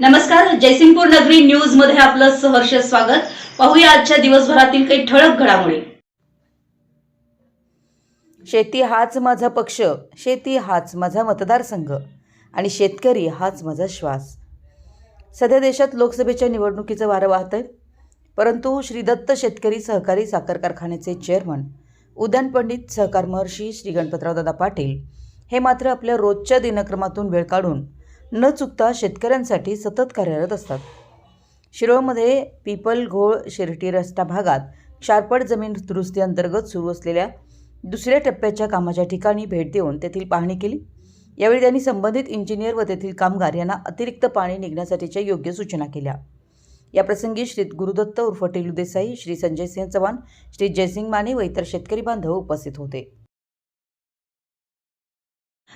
नमस्कार जयसिंगपूर नगरी न्यूजमध्ये आपलं सहर्ष स्वागत. पाहूया आजच्या दिवसभरातील काही ठळक घडामोडी. शेती हाच माझा पक्ष शेती हाच माझा मतदारसंघ आणि शेतकरी हाच माझा श्वास. सध्या देशात लोकसभेच्या निवडणुकीचं वारं वाहत आहे परंतु श्री दत्त शेतकरी सहकारी साखर कारखान्याचे चेअरमन उदयन पंडित सहकार महर्षी श्री गणपतराव दादा पाटील हे मात्र आपल्या रोजच्या दिनक्रमातून वेळ काढून न चुकता शेतकऱ्यांसाठी सतत कार्यरत असतात. शिरोळमध्ये पिपल घोळ शिर्टी रस्ता भागात क्षारपड जमीन दुरुस्ती अंतर्गत सुरू असलेल्या दुसऱ्या टप्प्याच्या कामाच्या ठिकाणी भेट देऊन तेथील पाहणी केली. यावेळी त्यांनी संबंधित इंजिनियर व तेथील कामगार यांना अतिरिक्त पाणी निघण्यासाठीच्या योग्य सूचना केल्या. याप्रसंगी श्री गुरुदत्त उर्फ टेलू देसाई श्री संजय सिंह चव्हाण श्री जयसिंग माने व इतर शेतकरी बांधव उपस्थित होते.